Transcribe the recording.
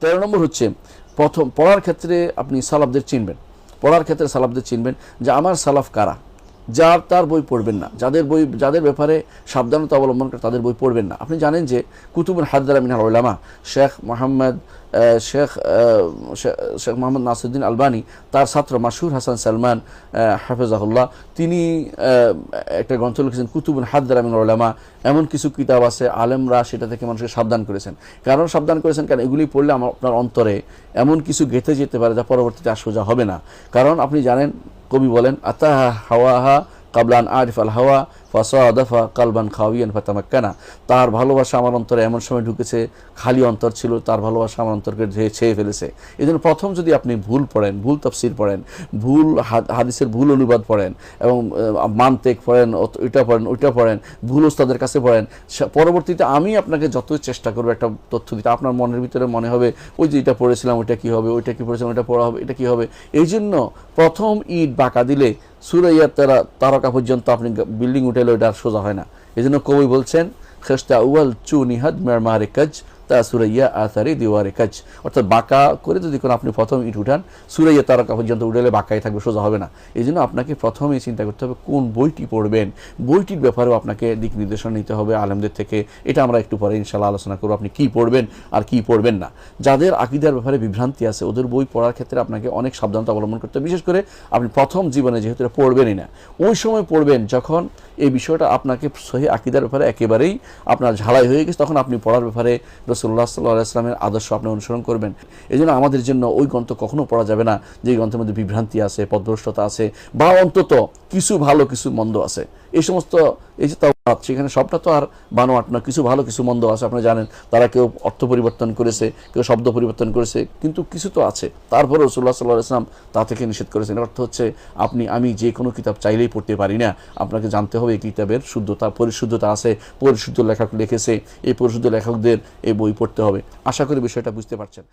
তেরো নম্বর হচ্ছে, প্রথম, পড়ার ক্ষেত্রে আপনি সালাফদের চিনবেন। পড়ার ক্ষেত্রে সালাফদের চিনবেন যে আমার সালাফ কারা? যার তার বই পড়বেন না। যাদের বই, যাদের ব্যাপারে সাবধানতা অবলম্বন করে তাদের বই পড়বেন না। আপনি জানেন যে কুতুবুল হাদ্দার মিনার ওলামা শেখ মোহাম্মদ শেখ শেখ মোহাম্মদ নাসিরুদ্দিন আলবানি, তার ছাত্র মাসুর হাসান সালমান হাফেজাহুল্লাহ, তিনি একটা গ্রন্থ লিখেছেন কুতুবুল হাদ্দার মিনার ওলামা এমন কিছু কিতাব আছে আলেমরা সেটা থেকে মানুষকে সাবধান করেছেন। কারণ সাবধান করেছেন কারণ এগুলি পড়লে আমার, আপনার অন্তরে এমন কিছু গেঁথে যেতে পারে যা পরবর্তীতে আর সোজা হবে না। কারণ আপনি জানেন কবি বলেন আতাহা হাওয়াহা কাবলান আরিফ আল হাওয়া ফাসাদাফা কালবান খাওয়িয়ান ফাতামাক্কানা তার ভালোবাসা আমার অন্তরে এমন সময় ঢুকেছে, খালি অন্তর ছিল, তার ভালোবাসা আমার অন্তরকে ছেয়ে ফেলেছে। এই জন্য প্রথম যদি আপনি ভুল পড়েন, ভুল তফসির পড়েন, ভুল হাদ- হাদিসের ভুল অনুবাদ পড়েন, এবং মানতেক পড়েন ওইটা পড়েন ওইটা পড়েন, ভুল ওস্তাদের কাছে পড়েন পরবর্তীতে আমি আপনাকে যতই চেষ্টা করব একটা তথ্য দিতে, আপনার মনের ভিতরে মনে হবে, ওই যে এটা পড়েছিলাম, ওইটা কী হবে, ওইটা কি পড়েছিলাম, ওইটা পড়া হবে, এটা কী হবে? এই জন্য প্রথম ইট বাঁকা দিলে সুরাইয়ার তারা তারকা পর্যন্ত আপনি বিল্ডিং উঠেলে ওইটা আর সোজা হয় না। এই জন্য কবি বলছেন, খেস্তা উয়াল চু নিহাদ কাজ, তা সুরাইয়া কাজ। অর্থাৎ বাঁকা করে যদি কোনো আপনি প্রথম ইট উঠান, সুরাইয়া তারকা পর্যন্ত বাঁকাই থাকবে, সোজা হবে না। এই জন্য আপনাকে প্রথমেই চিন্তা করতে হবে, কোন বইটি পড়বেন? বইটির ব্যাপারেও আপনাকে দিক নির্দেশনা নিতে হবে আলেমদের থেকে। এটা আমরা একটু পরে ইনশাল্লাহ আলোচনা করব, আপনি কি পড়বেন আর কি পড়বেন না। যাদের আকিদার ব্যাপারে বিভ্রান্তি আছে, ওদের বই পড়ার ক্ষেত্রে আপনাকে অনেক সাবধানতা অবলম্বন করতে হবে। বিশেষ করে আপনি প্রথম জীবনে যেহেতু পড়বেনই না, ওই সময় পড়বেন যখন এই বিষয়টা আপনাকে সহি আকিদার ব্যাপারে একেবারেই আপনার ঝালাই হয়ে গেছে। তখন আপনি পড়ার ব্যাপারে রসুল্লাহ সাল্লাহ ইসলামের আদর্শ আপনি অনুসরণ করবেন। এই জন্য আমাদের জন্য ওই গ্রন্থ কখনো পড়া যাবে না, যে গ্রন্থের মধ্যে বিভ্রান্তি আছে, পদভ্রষ্টতা আছে, বা অন্তত কিছু ভালো, কিছু মন্দ আছে। এই সমস্ত এই যে তাওরাত, সেখানে সবটা তো আর বানোয়াট না, কিছু ভালো, কিছু মন্দ আছে, আপনি জানেন। তারা কেউ অর্থ পরিবর্তন করেছে, কেউ শব্দ পরিবর্তন করেছে, কিন্তু কিছু তো আছে। তারপরে রসুল্লাহ সাল্লাহ ইসলাম তা থেকে নিষেধ করেছেন। অর্থ হচ্ছে, আপনি, আমি যে কোনো কিতাব চাইলেই পড়তে পারি না। আপনাকে জানতে হবে, এই কিতাবের শুদ্ধতা, পরিশুদ্ধতা আছে। পরিশুদ্ধ লেখক লিখেছে, এই পরিশুদ্ধ লেখকদের এই বই পড়তে হবে। আশা করি বিষয়টা বুঝতে পারছেন।